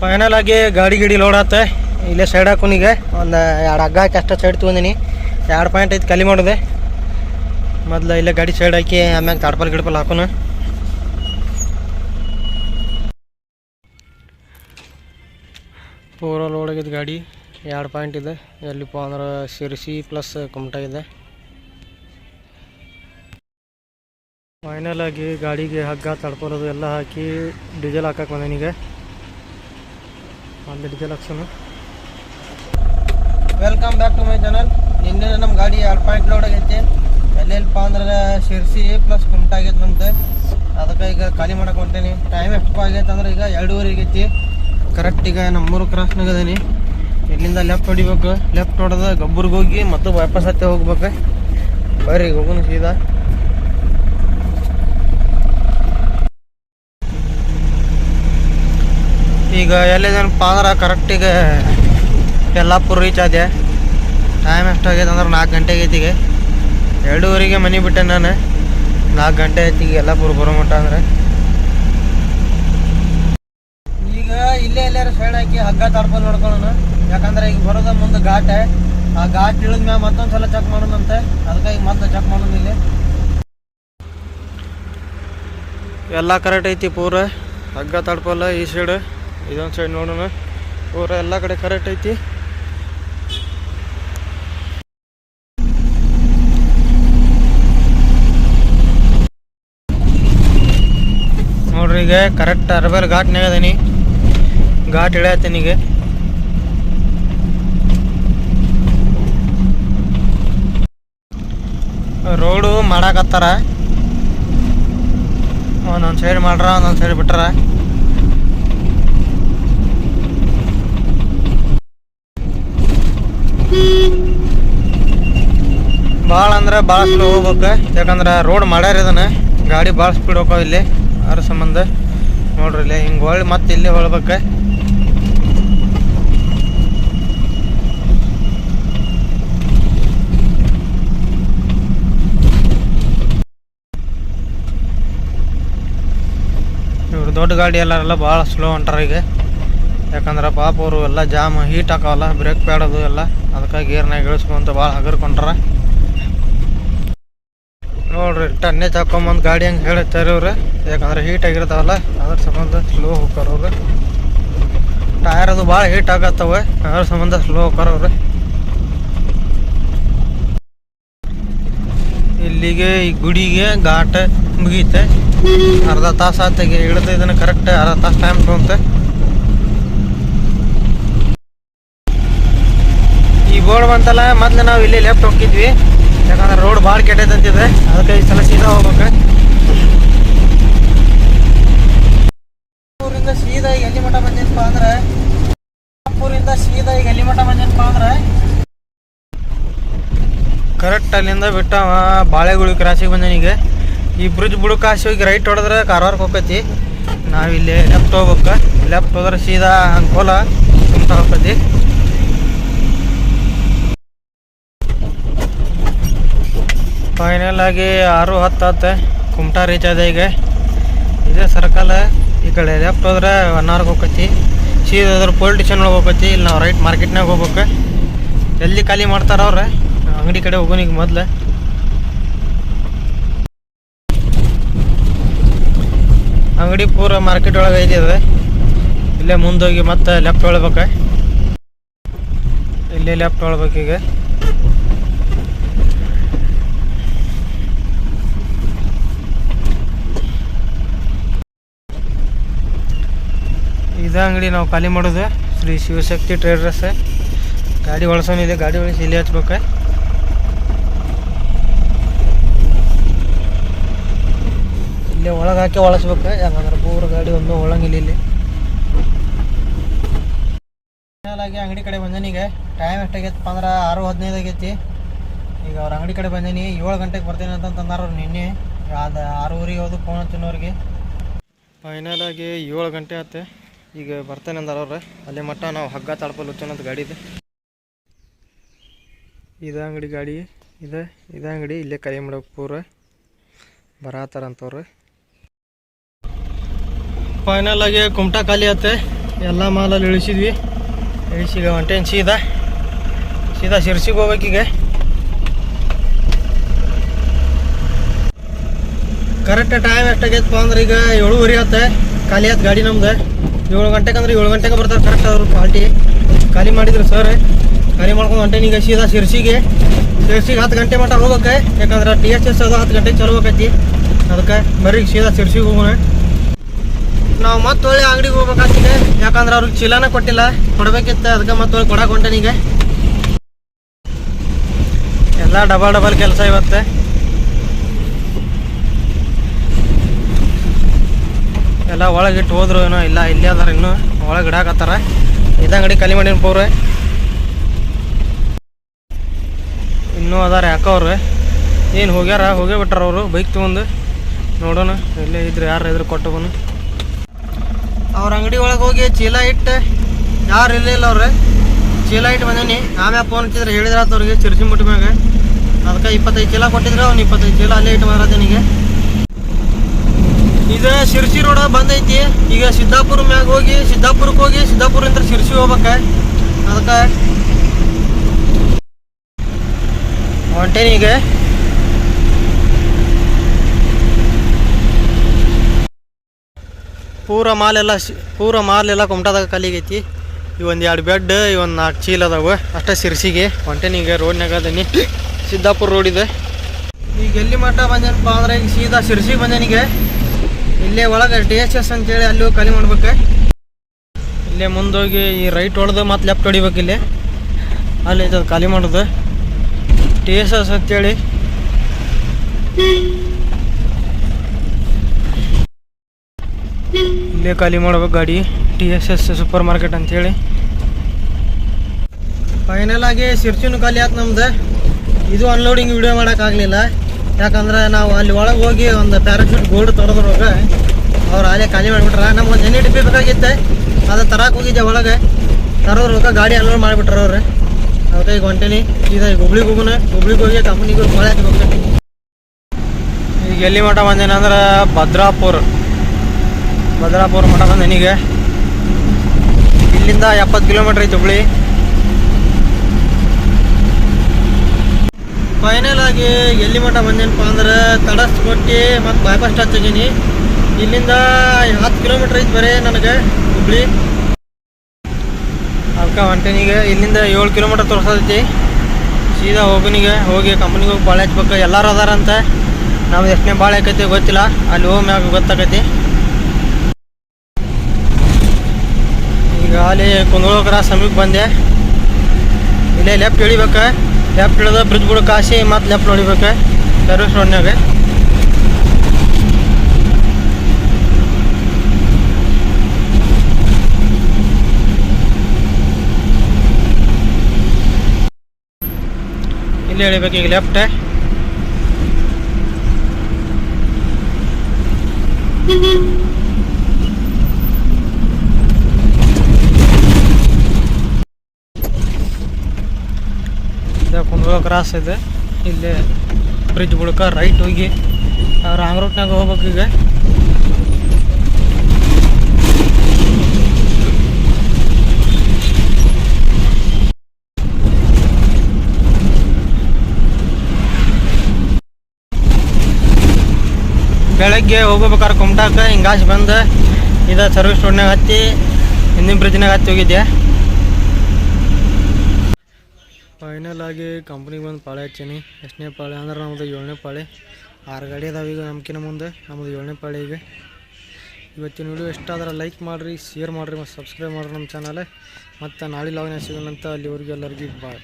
Final ಆಗಿ ಗಾಡಿ ಗಿಡಿ load ಆತ. ಇಲ್ಲೇ ಸೈಡ್ ಹಾಕೋನಿಗೆ ಒಂದು, ಎರಡು ಹಗ್ಗ ಹಾಕಿ ಅಷ್ಟೇ ಸೈಡ್ ತೊಗೊಂಡಿನಿ. ಎರಡು ಪಾಯಿಂಟ್ ಐದು ಖಾಲಿ ಮಾಡಿದೆ. ಮೊದಲು ಇಲ್ಲೇ ಗಾಡಿ ಸೈಡ್ ಹಾಕಿ, ಆಮ್ಯಾಗ ತಾಡ್ಪಲ್ ಗಿಡ್ಪಲ್ ಹಾಕೋನು. ಪೂರ ಲೋಡ್ ಆಗಿದ್ದು ಗಾಡಿ. ಎರಡು ಪಾಯಿಂಟ್ ಇದೆ. ಎಲ್ಲಿಪ್ಪ ಅಂದ್ರೆ ಶಿರ್ಸಿ ಪ್ಲಸ್ ಕುಮಟಾ ಇದೆ. ಫೈನಲ್ ಆಗಿ ಗಾಡಿಗೆ ಹಗ್ಗ ತಡ್ಕೊಳ್ಳೋದು ಎಲ್ಲ ಹಾಕಿ ಡೀಸೆಲ್ ಹಾಕಕ್ಕೆ ಬಂದೀನಿಗೆ welcome back to my channel ನಿನ್ನೆ ನಮ್ಮ ಗಾಡಿ ಎರಡು ಪಾಯಿಂಟ್ ಲೋಡ್ ಆಗೈತಿ. ಎಲ್ಲೆಲ್ಪ ಅಂದ್ರೆ ಶಿರ್ಸಿ ಪ್ಲಸ್ ಕುಮಟ ಆಗೈತೆ ನಮ್ದು. ಅದಕ್ಕೆ ಈಗ ಖಾಲಿ ಮಾಡಕ್ಕೆ ಹೊಂಟೇನಿ. ಟೈಮ್ ಎಷ್ಟು ಆಗೈತೆ ಅಂದ್ರೆ ಈಗ ಎರಡೂವರೆ ಆಗೈತಿ. ಕರೆಕ್ಟ್ ಈಗ ನಮ್ಮೂರು ಕ್ರಾಸ್ನಾಗ ಅದೀನಿ ಇಲ್ಲಿಂದ ಲೆಫ್ಟ್ ಹೊಡಿಬೇಕು. ಲೆಫ್ಟ್ ಹೊಡೆದ ಗಬ್ಬರ್ಗೆ ಹೋಗಿ ಮತ್ತು ವಾಪಸ್ ಹತ್ತೆ ಹೋಗ್ಬೇಕು. ಬರ್ರಿ, ಹೋಗೋಣ ಸೀದಾ. ಈಗ ಎಲ್ಲಿದೇನಪ್ಪ ಅಂದ್ರೆ ಕರೆಕ್ಟಿಗೆ ಯಲ್ಲಾಪುರ ರೀಚ್ ಆದೆ. ಟೈಮ್ ಎಷ್ಟಾಗೈತೆ ಅಂದ್ರೆ ನಾಲ್ಕು ಗಂಟೆ ಐತಿಗೆ ಎರಡೂವರೆಗೆ ಮನೆ ಬಿಟ್ಟೆ ನಾನು. ನಾಲ್ಕು ಗಂಟೆ ಐತಿ ಈಗ ಯಲ್ಲಾಪುರ ಬರೋ ಮಟ್ಟ ಅಂದ್ರೆ. ಈಗ ಇಲ್ಲೇ ಎಲ್ಲಾರು ಸೈಡ್ ಹಾಕಿ ಹಗ್ಗ ತಡ್ಕೊಂಡು ನೋಡ್ಕೊಳ್ಳೋಣ. ಯಾಕಂದ್ರೆ ಈಗ ಬರೋದ ಮುಂದೆ ಘಾಟೆ. ಆ ಘಾಟ್ ಇಳಿದ ಮ್ಯಾಲ ಮತ್ತೊಂದು ಸಲ ಚೆಕ್ ಮಾಡೋಣಂತೆ ಅದಕ್ಕೆ ಈಗ ಮತ್ತೆ ಚೆಕ್ ಮಾಡೋಣ ಇಲ್ಲಿ. ಎಲ್ಲ ಕರೆಕ್ಟ್ ಐತಿ ಪೂರ. ಹಗ್ಗ ತಡ್ಪಲ್ಲ ಈ ಸೈಡ್ ಇದೊಂದು ಸೈಡ್ ನೋಡೋಣ. ಊರ ಎಲ್ಲ ಕಡೆ ಕರೆಕ್ಟ್ ಐತಿ. ನೋಡ್ರಿ ಈಗ ಕರೆಕ್ಟ್ ಅರ್ಬಲ್ ಘಾಟ್ನಾಗ ಅದೀನಿ. ಘಾಟ್ ಇಳಿಯತ್ತೀನಿ ಈಗ. ರೋಡು ಮಾಡಾಕತ್ತಾರ. ಒಂದೊಂದು ಸೈಡ್ ಮಾಡ್ರ, ಒಂದೊಂದು ಸೈಡ್ ಬಿಟ್ರ. ಭಾಳ ಅಂದ್ರೆ ಭಾಳ ಸ್ಲೋ ಹೋಗ್ಬೇಕು. ಯಾಕಂದ್ರೆ ರೋಡ್ ಮಾಡ್ಯಾರ ಇದನ್ನ. ಗಾಡಿ ಭಾಳ ಸ್ಪೀಡ್ ಹೋಗ್ತಾವ ಇಲ್ಲಿ. ಅದ್ರ ಸಂಬಂಧ? ನೋಡ್ರಿ ಇಲ್ಲಿ ಹಿಂಗೆ ಹೊಳ್ಳಿ ಮತ್ತೆ ಇಲ್ಲಿ ಹೊಳ್ಬೇಕು. ಇವ್ರು ದೊಡ್ಡ ಗಾಡಿ ಎಲ್ಲರೆಲ್ಲ ಭಾಳ ಸ್ಲೋ ಹೊಂಟಾರ ಈಗ. ಯಾಕಂದ್ರೆ ಪಾಪ ಅವರು ಎಲ್ಲ ಜಾಮ್ ಹೀಟ್ ಹಾಕವಲ್ಲ ಬ್ರೇಕ್ ಪ್ಯಾಡ್ ಅದು ಎಲ್ಲ. ಅದಕ್ಕೆ ಗೇರ್ನಾಗ ಇಳಿಸ್ಕೊಂತ ಭಾಳ ಹಗರ್ಕೊಂಡ್ರ ನೋಡ್ರಿ ಟನ್ನೇಜ್ ಹಾಕೊಂಬಂದು ಗಾಡಿ ಹಂಗೆ ಹೇಳ್ತಾರೆ ಇವ್ರು? ಯಾಕಂದ್ರೆ ಹೀಟ್ ಆಗಿರ್ತಾವಲ್ಲ, ಅದ್ರ ಸಂಬಂಧ ಸ್ಲೋ ಹೋಗ್ತಾರ ಅವ್ರು. ಟೈರ್ ಅದು ಭಾಳ ಹೀಟ್ ಆಗತ್ತವ, ಅದ್ರ ಸಂಬಂಧ ಸ್ಲೋ ಹೋಗ್ತಾರ ಇಲ್ಲಿಗೆ ಈ ಗುಡಿಗೆ ಘಾಟ ಮುಗೀತೆ. ಅರ್ಧ ತಾಸು ಆತಾಗೆ ಇಳಿದು ಇದನ್ನ ಕರೆಕ್ಟ್ ಅರ್ಧ ತಾಸು ಟೈಮ್ ತೊಗೊಂತೆ. ಈ ಬೋರ್ಡ್ ಬಂತಲ್ಲ, ಮೊದ್ಲು ನಾವು ಇಲ್ಲಿ ಲೆಫ್ಟ್ ಹೋಗಿದ್ವಿ ಯಾಕಂದ್ರೆ ರೋಡ್ ಭಾಳ ಕೆಟ್ಟದಂತಿದೆ ಅದಕ್ಕೆ ಈ ಸಲ ಸೀದಾ ಹೋಗ್ಬೇಕು. ಊರಿಂದ ಸೀದಾ ಈಗ ಎಲ್ಲಿ ಮಠ ಬಂದಿನಪ್ಪ ಅಂದ್ರೆ ಊರಿಂದ ಸೀದಾ ಈಗ ಎಲ್ಲಿ ಮಠ ಬಂದಿನಪ್ಪ ಅಂದ್ರೆ ಕರೆಕ್ಟ್ ಅಲ್ಲಿಂದ ಬಿಟ್ಟ ಬಾಳೆಗುಳಿ ಕ್ರಾಸಿಗೆ ಬಂದೇನಿ ಈಗ. ಈ ಬ್ರಿಡ್ಜ್ ಬುಡಕ್ಕೆ ಕಾಸಿ ಹೋಗಿ ರೈಟ್ ಹೊಡೆದ್ರೆ ಕಾರವಾರಕ್ಕೆ ಹೋಗ್ತೈತಿ. ನಾವಿಲ್ಲಿ ಲೆಫ್ಟ್ ಹೋಗ್ಬೇಕು. ಲೆಫ್ಟ್ ಹೋದ್ರೆ ಸೀದಾ ಅಂಕೋಲ ಅಂತ ಹೋಗತಿ ಫೈನಲ್ ಆಗಿ ಆರು ಹತ್ತು ಹತ್ತು ಕುಮಟಾ ರೀಚ್ ಅದ ಈಗ. ಇದೇ ಸರ್ಕಲ್, ಈ ಕಡೆ ಲೆಫ್ಟ್ ಹೋದ್ರೆ ಒನ್ ಅವರ್ಗೆ ಹೋಗತಿ ಸೀದಾ ಹೋದ್ರೆ ಪೋಲ್ ಸ್ಟೇಷನ್ ಒಳಗೆ ಹೋಗತಿ ಇಲ್ಲಿ ನಾವು ರೈಟ್ ಮಾರ್ಕೆಟ್ನಾಗ ಹೋಗ್ಬೇಕು. ಎಲ್ಲಿ ಖಾಲಿ ಮಾಡ್ತಾರ ಅವ್ರೆ? ಅಂಗಡಿ ಕಡೆ ಹೋಗೋಣ ಈಗ ಮೊದ್ಲು. ಅಂಗಡಿ ಪೂರ ಮಾರ್ಕೆಟ್ ಒಳಗೆ ಐದಿದೆ ಇಲ್ಲೇ ಮುಂದೋಗಿ ಮತ್ತೆ ಲೆಫ್ಟ್ ಹೇಳ್ಬೇಕು ಇಲ್ಲೇ ಲೆಫ್ಟ್ ಹೊಳ್ಬೇಕು ಈಗ ಇದ ಅಂಗಡಿ ನಾವು ಖಾಲಿ ಮಾಡೋದು. ಶ್ರೀ ಶಿವಶಕ್ತಿ ಟ್ರೇಡರ್ಸ್. ಗಾಡಿ ಇದೆ ಗಾಡಿ ಒಳಸಿ ಇಲ್ಲಿ ಹಚ್ಬೇಕು. ಇಲ್ಲೇ ಒಳಗೆ ಹಾಕಿ ಒಳಸ್ಬೇಕು. ಯಾಕಂದ್ರೆ ಪೂರ ಗಾಡಿ ಒಂದು ಒಳಂಗಿಲ್ಲ ಇಲ್ಲಿ. ಅಂಗಡಿ ಕಡೆ ಬಂದೇನೀಗ ಟೈಮ್ ಎಷ್ಟಾಗೈತಪ್ಪ ಅಂದ್ರೆ ಆರು ಹದಿನೈದು ಆಗೈತಿ. ಈಗ ಅವ್ರ ಅಂಗಡಿ ಕಡೆ ಬಂದೇನಿ. ಏಳು ಗಂಟೆಗೆ ಬರ್ತೀನಿ ಅಂತ ತಂದಾರ ಅವ್ರು ನಿನ್ನೆ. ಅದು ಆರೂವರೆಗೆ ಹೋದು ಫೋನ್ ಹಚ್ಚಿನವ್ರಿಗೆ ಫೈನಲ್ ಆಗಿ ಏಳು ಗಂಟೆ ಆಯ್ತು ಈಗ ಬರ್ತೇನೆ ಅಂದ್ರೆ ಅವ್ರು ಅಲ್ಲಿ ಮಟ್ಟ ನಾವು ಹಗ್ಗ ತಳ್ಪಲ್ ಗಾಡಿ ಇದೆ. ಇದ ಅಂಗಡಿ ಗಾಡಿ ಇದೆ. ಇದ ಅಂಗಡಿ ಇಲ್ಲೇ ಕೈ ಮಾಡೋಕೆ ಪೂರ ಬರತ್ತಾರಂತವ್ರು ಫೈನಲ್ ಆಗಿ ಕುಮಟಾ ಖಾಲಿ ಆತೆ. ಎಲ್ಲ ಮಾಲಲ್ಲಿ ಇಳಿಸಿದ್ವಿ. ಇಳಿಸಿಗ ಒಂಟೇನು ಸೀದಾ ಸೀದಾ ಶಿರ್ಸಿಗೆ ಹೋಗ್ಬೇಕೀಗ ಕರೆಕ್ಟ್ ಟೈಮ್ ಎಷ್ಟಾಗೈತಪ್ಪ ಅಂದ್ರೆ ಈಗ ಏಳುವರೆ ಆತ. ಖಾಲಿ ಆಯ್ತು ಗಾಡಿ ನಮ್ದು. ಏಳು ಗಂಟೆಗೆ ಅಂದ್ರೆ ಏಳು ಗಂಟೆಗೆ ಬರ್ತಾರೆ ಕರೆಕ್ಟ್ ಅವ್ರು ಪಾರ್ಟಿ. ಖಾಲಿ ಮಾಡಿದ್ರು ಸರ್ ಖಾಲಿ ಮಾಡ್ಕೊಂಡು ಹೊಂಟೆ ಈಗ ಸೀದಾ ಶಿರ್ಸಿಗೆ. ಶಿರ್ಸಿಗೆ ಹತ್ತು ಗಂಟೆ ಮಟ್ಟ ಹೋಗ್ಬೇಕು? ಯಾಕಂದ್ರೆ ಟಿ ಎಚ್ ಎಸ್ ಅದು ಹತ್ತು ಗಂಟೆಗೆ ಚಲೋ ಅದಕ್ಕೆ ಬರೀ ಸೀದಾ ಶಿರ್ಸಿಗೆ ಹೋಗೋಣ. ನಾವು ಮತ್ತೆ ಒಳ್ಳೆ ಅಂಗಡಿಗೆ ಹೋಗ್ಬೇಕಾಗ್ತಿದೆ. ಯಾಕಂದ್ರೆ ಅವ್ರಿಗೆ ಚೀಲನ ಕೊಟ್ಟಿಲ್ಲ. ಕೊಡಬೇಕಿತ್ತು. ಅದಕ್ಕೆ ಮತ್ತೆ ಒಳ್ಳೆ ಕೊಡಕ್ಕೆ ಹೊಂಟೇನೀಗ ಎಲ್ಲ ಡಬಲ್ ಡಬಲ್ ಕೆಲಸ ಇವತ್ತೆ. ಎಲ್ಲ ಒಳಗಿಟ್ಟು ಹೋದ್ರು ಏನೋ ಇಲ್ಲ, ಇಲ್ಲೇ ಅದಾರ ಇನ್ನು, ಒಳಗೆ ಇಡಾಕತ್ತಾರ. ಇದಂಗಡಿ ಖಾಲಿ ಮಾಡಿನ ಪೌರೆ ಇನ್ನೂ ಅದಾರ ಯಾಕೋ ಅವ್ರು. ಏನು ಹೋಗ್ಯಾರ, ಹೋಗೇ ಬಿಟ್ಟಾರ ಅವರು, ಬೈಕ್ ತೊಗೊಂಡು. ನೋಡೋಣ ಇಲ್ಲೇ ಇದ್ರು, ಯಾರು ಇದ್ರು ಕೊಟ್ಟು ಬನ್ನು ಅವ್ರ ಅಂಗಡಿ ಒಳಗೆ ಹೋಗಿ ಚೀಲ ಇಟ್ಟು, ಯಾರು ಇಲ್ಲ ಅವ್ರೆ. ಚೀಲ ಇಟ್ಟು ಬಂದೀನಿ. ಆಮ್ಯಾಗ ಫೋನ್ ಹಚ್ಚಿದ್ರೆ ಹೇಳಿದ್ರ ಅವ್ರಿಗೆ ಚಿರ್ಚಿ ಮುಟ್ಟಿ ಮ್ಯಾಗ. ಅದಕ್ಕೆ ಇಪ್ಪತ್ತೈದು ಚೀಲ ಕೊಟ್ಟಿದ್ರು, ಅವ್ನು ಇಪ್ಪತ್ತೈದು ಚೀಲ ಅಲ್ಲೇ ಇಟ್ಟು ಮಾರದೇನಿಗೆ ಇದು ಶಿರ್ಸಿ ರೋಡ ಬಂದೈತಿ ಈಗ ಸಿದ್ದಾಪುರ ಮ್ಯಾಗ ಹೋಗಿ ಸಿದ್ದಾಪುರಕ್ಕೆ ಹೋಗಿ ಸಿದ್ದಾಪುರದಿಂದ ಶಿರ್ಸಿ ಹೋಗ್ಬೇಕ. ಅದಕ್ಕೆ ಹೊಂಟೇನಿ ಈಗ. ಪೂರ ಮಾಲೆಲ್ಲ ಪೂರ ಮಾಲೆಲ್ಲ ಕುಮಟಾದಾಗ ಕಲಿಗೈತಿ ಇವೊಂದು ಎರಡು ಬೆಡ್ ಇವೊಂದು ನಾಲ್ಕು ಚೀಲ ಅದಾವ. ಅಷ್ಟೇ ಸಿರ್ಸಿಗೆ ಹೊಂಟೇನಿ ಈಗ ರೋಡ್ನಾಗ ಅದೀನಿ. ಸಿದ್ದಾಪುರ ರೋಡ್ ಇದೆ. ಈಗ ಎಲ್ಲಿ ಮಠ ಬಂದೇನಪ್ಪ ಅಂದ್ರೆ ಈಗ ಸೀದಾ ಶಿರ್ಸಿಗೆ ಬಂದೇನೀಗ ಇಲ್ಲೇ ಒಳಗೆ ಡಿ ಎಚ್ ಎಸ್ ಅಂತೇಳಿ ಅಲ್ಲೂ ಖಾಲಿ ಮಾಡ್ಬೇಕು. ಇಲ್ಲೇ ಮುಂದೋಗಿ ಈ ರೈಟ್ ಹೊಡೆದು ಮತ್ತೆ ಲೆಫ್ಟ್ ಹೊಡಿಬೇಕು ಇಲ್ಲಿ. ಅಲ್ಲಿ ಇದು ಖಾಲಿ ಮಾಡೋದು. ಡಿ ಎಸ್ ಎಸ್ ಅಂತೇಳಿ ಇಲ್ಲೇ ಖಾಲಿ ಮಾಡ್ಬೇಕು ಗಾಡಿ. D S S super market ಅಂತೇಳಿ ಫೈನಲ್ ಆಗಿ ಸಿರ್ಚಿನೂ ಖಾಲಿ ಆಯ್ತು ನಮ್ದು. ಇದು ಅನ್ಲೋಡಿಂಗ್ ವಿಡಿಯೋ ಮಾಡೋಕ್ಕಾಗಲಿಲ್ಲ ಯಾಕಂದ್ರೆ ನಾವು ಅಲ್ಲಿ ಒಳಗೆ ಹೋಗಿ ಒಂದು ಪ್ಯಾರಾಶೂಟ್ ಗೋಲ್ಡ್ ತೊರೆದ್ರಾಗ ಅವ್ರು ಅಲ್ಲೇ ಖಾಲಿ ಮಾಡಿಬಿಟ್ರ. ನಮ್ಗೆ ಒಂದು ಎಣ್ಣೆ ಡಿಬ್ಬಿ ಬೇಕಾಗಿತ್ತೆ ಅದು ತರಕ್ಕೆ ಹೋಗಿದ್ದೆ ಒಳಗೆ. ತರೋದ್ರೊಳಗೆ ಗಾಡಿ ಅನ್ಲೋಡ್ ಮಾಡಿಬಿಟ್ರ ಅವ್ರು. ಅದಕ್ಕೆ ಈಗ ಹೊಂಟೇನಿ. ಈಗ ಈಗ ಹುಬ್ಳಿಗೆ ಹೋಗೋಣ ಹುಬ್ಳಿಗೆ ಹೋಗಿ ಕಂಪ್ನಿಗೆ ಮಳೆ ಹಾಕಿ ಈಗ ಎಲ್ಲಿ ಮಠ ಬಂದೇನಂದ್ರೆ ಭದ್ರಾಪುರ. ಭದ್ರಾಪುರ ಮಠ ನಿನಗೆ ಇಲ್ಲಿಂದ ಎಪ್ಪತ್ತು ಕಿಲೋಮೀಟ್ರ್ ಐತೆ ಹುಬ್ಳಿ. ಫೈನಲ್ ಆಗಿ ಎಲ್ಲಿ ಮಟ್ಟ ಬಂದೇನಪ್ಪ ಅಂದ್ರೆ ತಡಸ್ ಕೊಟ್ಟಿ ಮತ್ತು ಬೈಪಾಸ್ ಟಚ್ ಆಗೀನಿ ಇಲ್ಲಿಂದ ಹತ್ತು ಕಿಲೋಮೀಟ್ರ್ ಐತಿ ಬರೀ ನನಗೆ ಹುಬ್ಳಿ. ಅದಕ್ಕೆ ಹೊಂಟೇನೀಗ ಇಲ್ಲಿಂದ ಏಳು ಕಿಲೋಮೀಟ್ರ್ ತೋರ್ಸತೈತಿ. ಸೀದಾ ಹೋಗನಿಗೆ ಹೋಗಿ ಕಂಪ್ನಿಗೆ ಹೋಗಿ ಬಾಳೆ ಹಚ್ಬೇಕು. ಎಲ್ಲರೂ ಅದಾರಂತ. ನಾವು ಎಷ್ಟನೇ ಬಾಳೆ ಹಾಕೈತಿ ಗೊತ್ತಿಲ್ಲ. ಅಲ್ಲಿ ಹೋಗಿ ಮ್ಯಾಗ ಗೊತ್ತಾಕೈತಿ. ಈಗ ಅಲ್ಲಿ ಕುಂದಗೋಳ ಕ್ರಾಸ್ ಸಮೀಪ ಬಂದೆ. ಇಲ್ಲೇ ಲೆಫ್ಟ್ ಇಳಿಬೇಕು. ಲೆಫ್ಟ್ ಇಳಿದ ಬ್ರಿಡ್ಜ್ ಬಿಡು ಕಾಸಿ ಮತ್ತು ಲೆಫ್ಟ್ ನೋಡಿಬೇಕು. ಸರ್ವಿಸ್ ರೋಡ್ನಾಗ ಇಲ್ಲಿ ಇಳಿಬೇಕು ಈಗ ಲೆಫ್ಟ್ ಇದು ಕುಂದಗೋಳ ಕ್ರಾಸ್ ಇದೆ. ಇಲ್ಲಿ ಬ್ರಿಡ್ಜ್ ಬುಡಕ ರೈಟ್ ಹೋಗಿ ರಾಂಗ್ ರೂಟ್ನಾಗ ಹೋಗ್ಬೇಕು ಈಗ. ಬೆಳಗ್ಗೆ ಹೋಗ್ಬೇಕಾದ್ರೆ ಕುಮಟಾಕ ಹಿಂಗಾಸಿ ಬಂದು, ಇದು ಸರ್ವಿಸ್ ರೋಡ್ನಾಗ ಹತ್ತಿ, ಹಿಂದಿನ ಬ್ರಿಡ್ಜ್ನಾಗ ಹತ್ತಿ ಹೋಗಿದ್ದೆ ಫೈನಲ್ ಆಗಿ ಕಂಪ್ನಿಗೆ ಬಂದು ಪಾಳೆ ಹಚ್ಚೀನಿ. ಎಷ್ಟನೇ ಪಾಳೆ ಅಂದ್ರೆ ನಮ್ಮದು ಏಳನೇ ಪಾಳೆ. ಆರು ಗಾಡಿ ಅದಾವ ಈಗ ನಮ್ಕಿನ ಮುಂದೆ. ನಮ್ಮದು ಏಳನೇ ಪಾಳೆ ಈಗ. ಇವತ್ತಿನ ವಿಡಿಯೋ ಎಷ್ಟಾದ್ರೆ ಲೈಕ್ ಮಾಡಿರಿ ಶೇರ್ ಮಾಡಿರಿ ಮತ್ತು ಸಬ್ಸ್ಕ್ರೈಬ್ ಮಾಡಿರಿ ನಮ್ಮ ಚಾನಲ್ ಮತ್ತು ನಾಳೆ ಲಾಗಿನ ಸಿಗೋಣಂತ ಅಲ್ಲಿವರೆಗೂ ಎಲ್ಲರಿಗೂ ಬಾಯ್